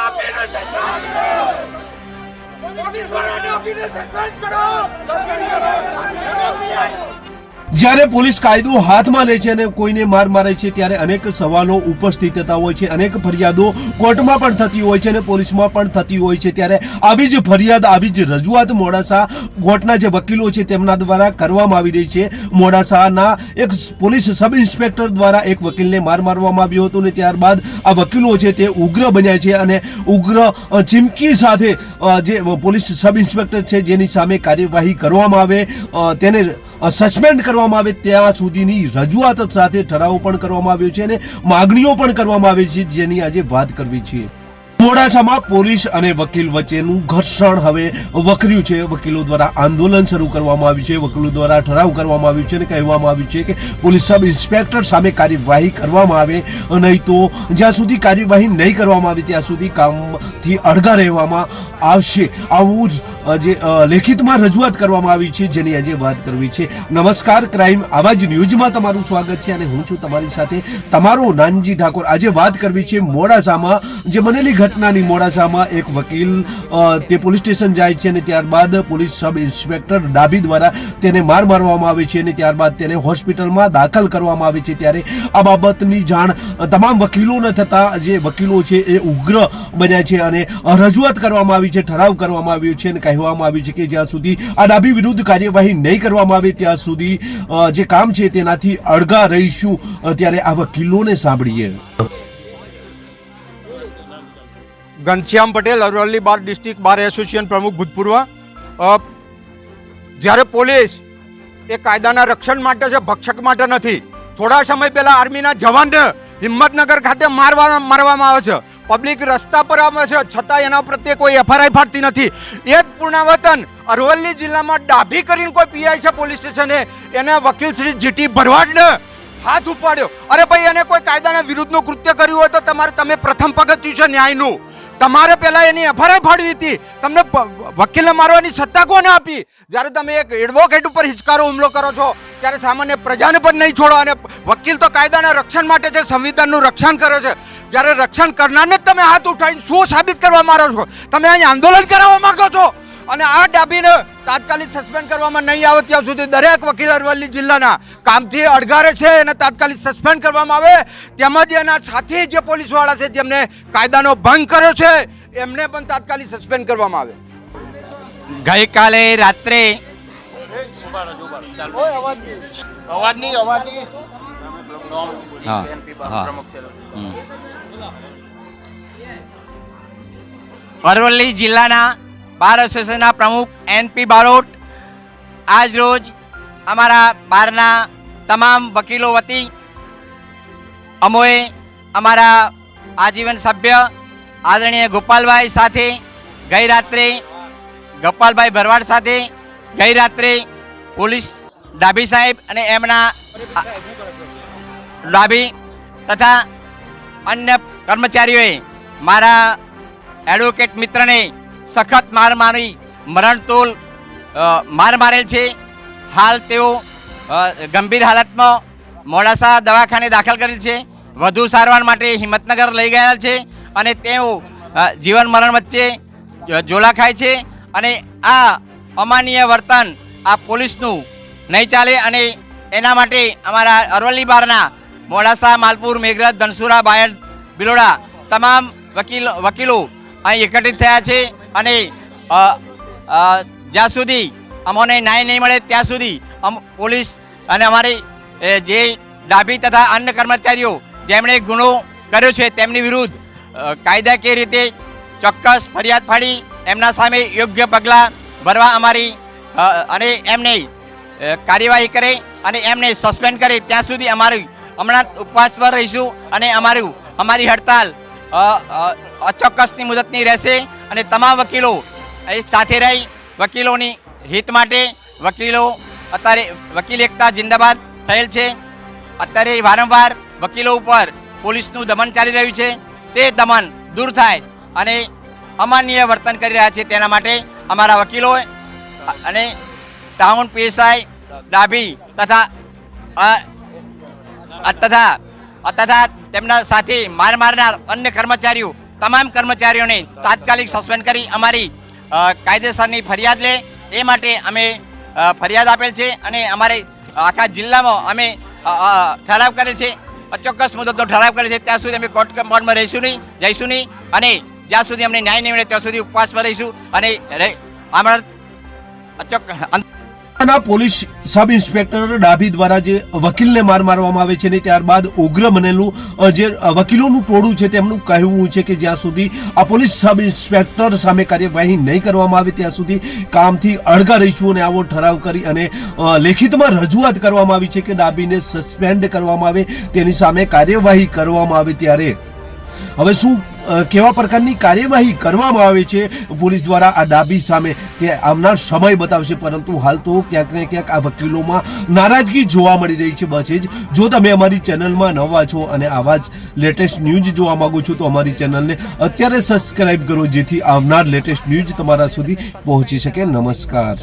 આપીને સસ્પેન્ડ કરો પોલીસ વાળાને આપીને સસ્પેન્ડ કરો સસ્પેન્ડ કરો સસ્પેન્ડ કરો જ્યારે પોલીસ કાયદો હાથમાં લે છે અને કોઈને માર મારે છે ત્યારે અનેક સવાલો ઉપસ્થિત થતા હોય છે, અનેક ફરિયાદો કોર્ટમાં પણ થતી હોય છે અને પોલીસમાં પણ થતી હોય છે. ત્યારે આવી જ ફરિયાદ, આવી જ રજૂઆત મોડાસા કોર્ટના જે વકીલો છે તેમના દ્વારા કરવામાં આવી રહી છે. મોડાસાના એક પોલીસ સબ ઇન્સ્પેક્ટર દ્વારા એક વકીલને માર મારવામાં આવ્યો હતો અને ત્યારબાદ આ વકીલો છે તે ઉગ્ર બન્યા છે અને ઉગ્ર ચીમકી સાથે જે પોલીસ સબ ઇન્સ્પેક્ટર છે જેની સામે કાર્યવાહી કરવામાં આવે તેને સસ્પેન્ડ કરવામાં આવે ત્યાં સુધીની રજૂઆત સાથે ઠરાવ પણ કરવામાં આવ્યો છે અને માગણીઓ પણ કરવામાં આવી છે જેની આજે વાત કરવી છે. મોડાસામાં પોલીસ અને વકીલ વચ્ચેનું ઘર્ષણ હવે વકર્યું છે. વકીલો દ્વારા આંદોલન શરૂ કરવામાં આવ્યું છે. વકીલો દ્વારા ઠરાવ કરવામાં આવ્યું છે અને કહેવામાં આવ્યું છે કે પોલીસ સબ ઇન્સ્પેક્ટર સામે કાર્યવાહી કરવામાં આવે નહીં તો જ્યાં સુધી કાર્યવાહી નહીં કરવામાં આવે ત્યાં સુધી કામથી અડગા રહેવામાં આવશે. આવું જ જે લેખિતમાં રજૂઆત કરવામાં આવી છે જેની આજે વાત કરવી છે. નમસ્કાર, ક્રાઇમ આવા જ ન્યૂઝમાં તમારું સ્વાગત છે અને હું છું તમારી સાથે તમારો નાનજી ઠાકોર. આજે વાત કરવી છે મોડાસામાં જે બનેલી ઘટનાની મોડાસામાં એક વકીલ તે પોલીસ સ્ટેશન જાય છે અને ત્યારબાદ પોલીસ સબ ઇન્સ્પેક્ટર ડાભી દ્વારા તેને માર મારવામાં આવે છે અને ત્યારબાદ તેને હોસ્પિટલમાં દાખલ કરવામાં આવે છે. ત્યારે આ બાબતની જાણ તમામ વકીલોને થતા જે વકીલો છે એ ઉગ્ર બન્યા છે અને રજૂઆત કરવામાં આવી છે, ઠરાવ કરવામાં આવ્યો છે અને કહેવામાં આવ્યું છે કે જ્યાં સુધી આ ડાબી વિરુદ્ધ કાર્યવાહી નહીં કરવામાં આવે, ત્યાં સુધી જે કામ છે તેનાથી અળગા રહીશું. ત્યારે આ વકીલોને સાંભળીએ. Ghanshyam Patel, Aravalli bar district bar association પ્રમુખ ભૂતપૂર્વ. જ્યારે પોલીસ એ કાયદાના રક્ષણ માટે છે, ભક્ષક માટે નથી. થોડા સમય પહેલા આર્મીના જવાનને હિંમતનગર ખાતે મારવા, મારવામાં આવે છે. પબ્લિક રસ્તા પર આવે છે, છતાં એના પ્રત્યે કોઈ એફઆરઆઈ ફાટતી નથી. એ જ પૂર્ણાવતન અરવલ્લી જિલ્લામાં ડાભી કરીને કોઈ પીઆઈ છે પોલીસ સ્ટેશને, એને વકીલ શ્રી જીટી ભરવાડને હાથ ઉપાડ્યો. અરે ભાઈ, એને કોઈ કાયદાના વિરુદ્ધનું કૃત્ય કર્યું હોય તો તમારે, તમે પ્રથમ પગથિયું છે ન્યાયનું. તમારે પહેલાં એની એફઆરઆઈ ફાડવી હતી. તમને વકીલને મારવાની સત્તા કોને આપી? જ્યારે તમે એક એડવોકેટ ઉપર હિચકારો, હુમલો કરો છો, ત્યારે સામાન્ય પ્રજાને પણ નહીં છોડો. અને વકીલ તો કાયદાના રક્ષણ માટે છે, સંવિધાનનું રક્ષણ કરે છે. જ્યારે રક્ષણ કરનારને જ તમે હાથ ઉઠાવીને શું સાબિત કરવા મારો છો? તમે અહીં આંદોલન કરાવવા માંગો છો? અને આ ડાબીને તાત્કાલિક સસ્પેન્ડ કરવામાં નહીં આવે ત્યાં સુધી દરેક વકીલ અરવલ્લી જિલ્લાના કામથી અડગારે છે એને તાત્કાલિક સસ્પેન્ડ કરવામાં આવે. તેમજ એના સાથી જે પોલીસવાળા છે જેમને કાયદાનો ભંગ કર્યો છે એમને પણ તાત્કાલિક સસ્પેન્ડ કરવામાં આવે. ગઈકાલે રાત્રે. અરવલ્લી જિલ્લાના બાર એસોસિએશનના પ્રમુખ એનપી બારોટ આજ રોજ અમારા બારના તમામ વકીલો વતી અમોએ અમારા આજીવન સભ્ય આદરણીય ગોપાલભાઈ સાથે ગઈ રાત્રે, ગોપાલભાઈ ભરવાડ સાથે ગઈ રાત્રે પોલીસ ડાભી સાહેબ અને એમના ડાભી તથા અન્ય કર્મચારીઓએ મારા એડવોકેટ મિત્રને સખત માર મારી મરણતોલ માર મારેલ છે. હાલ તેઓ ગંભીર હાલતમાં મોડાસા દવાખાને દાખલ કરેલ છે. વધુ સારવાર માટે હિંમતનગર લઈ ગયા છે અને તેઓ જીવન મરણ વચ્ચે જોલા ખાય છે અને આ અમાનીય વર્તન આ પોલીસનું નહીં ચાલે અને એના માટે અમારા અરવલ્લી બારના મોડાસા, માલપુર, મેઘરજ, ધનસુરા, બાયડ, બિલોડા તમામ વકીલો વકીલો અહીં એકત્રિત થયા છે. અને જ્યાં સુધી અમને ન્યાય નહીં મળે ત્યાં સુધી અમ, પોલીસ અને અમારી જે ડાભી તથા અન્ય કર્મચારીઓ જેમણે ગુનો કર્યો છે તેમની વિરુદ્ધ કાયદાકીય રીતે ચોક્કસ ફરિયાદ ફાડી, એમના સામે યોગ્ય પગલાં ભરવા અમારી અને એમને કાર્યવાહી કરે અને એમને સસ્પેન્ડ કરે ત્યાં સુધી અમારી હમણાં ઉપવાસ પર રહીશું અને અમારું, અમારી હડતાલ અચોક્કસની મુદતની રહેશે અને તમામ વકીલો એક સાથે રહી વકીલોની હિત માટે વકીલો અત્યારે વકીલ એકતા જિંદાબાદ થયેલ છે. અત્યારે વારંવાર વકીલો ઉપર પોલીસનું દમન ચાલી રહ્યું છે. તે દમન દૂર થાય અને અમાનીય વર્તન કરી રહ્યા છે તેના માટે અમારા વકીલો અને ટાઉન પીએસઆઈ ડાભી તથા તથા તથા તેમના સાથે માર મારનાર અન્ય કર્મચારીઓ, તમામ કર્મચારીઓને તાત્કાલિક સસ્પેન્ડ કરી અમારી કાયદેસરની ફરિયાદ લે. એ માટે અમે ફરિયાદ આપેલ છે અને અમારે આખા જિલ્લામાં અમે ઠરાવ કરે છે. અચોક્કસ મુદતનો ઠરાવ કરે છે. ત્યાં સુધી અમે કોર્ટ કમ્પાઉન્ડમાં રહીશું નહીં, જઈશું નહીં અને જ્યાં સુધી અમને ન્યાય નહીં મળે ત્યાં સુધી ઉપવાસમાં રહીશું અને હમણાં અચોક ના પોલીસ સબ ઇન્સ્પેક્ટર ડાભી દ્વારા જે વકીલને માર મારવામાં આવે છે ને ત્યારબાદ ઉગ્ર બનેલું જે વકીલોનું ટોળું છે તેમનું કહેવું છે કે જ્યાં સુધી આ પોલીસ સબ ઇન્સ્પેક્ટર સામે કાર્યવાહી નહીં કરવામાં આવે, ત્યાં સુધી કામથી અળગા રહીશું અને આવો ઠરાવ કરી અને લેખિતમાં રજૂઆત કરવામાં આવી છે કે ડાભીને સસ્પેન્ડ કરવામાં આવે, તેની સામે કાર્યવાહી કરવામાં આવે ત્યારે. હવે શું કેવા પ્રકારની કાર્યવાહી કરવામાં આવે છે? પોલીસ દ્વારા આ ડાબી સામે તે આવનાર સમય બતાવશે, પરંતુ હાલ તો ક્યાંક ને ક્યાંક આ વકીલોમાં નારાજગી જોવા મળી રહી છે. બસ જ જો તમે અમારી ચેનલમાં નવા છો અને આવા જ લેટેસ્ટ ન્યૂઝ જોવા માગો છો, તો અમારી ચેનલને અત્યારે સબસ્ક્રાઈબ કરો, જેથી આવનાર લેટેસ્ટ ન્યૂઝ તમારા સુધી પહોંચી શકે. નમસ્કાર.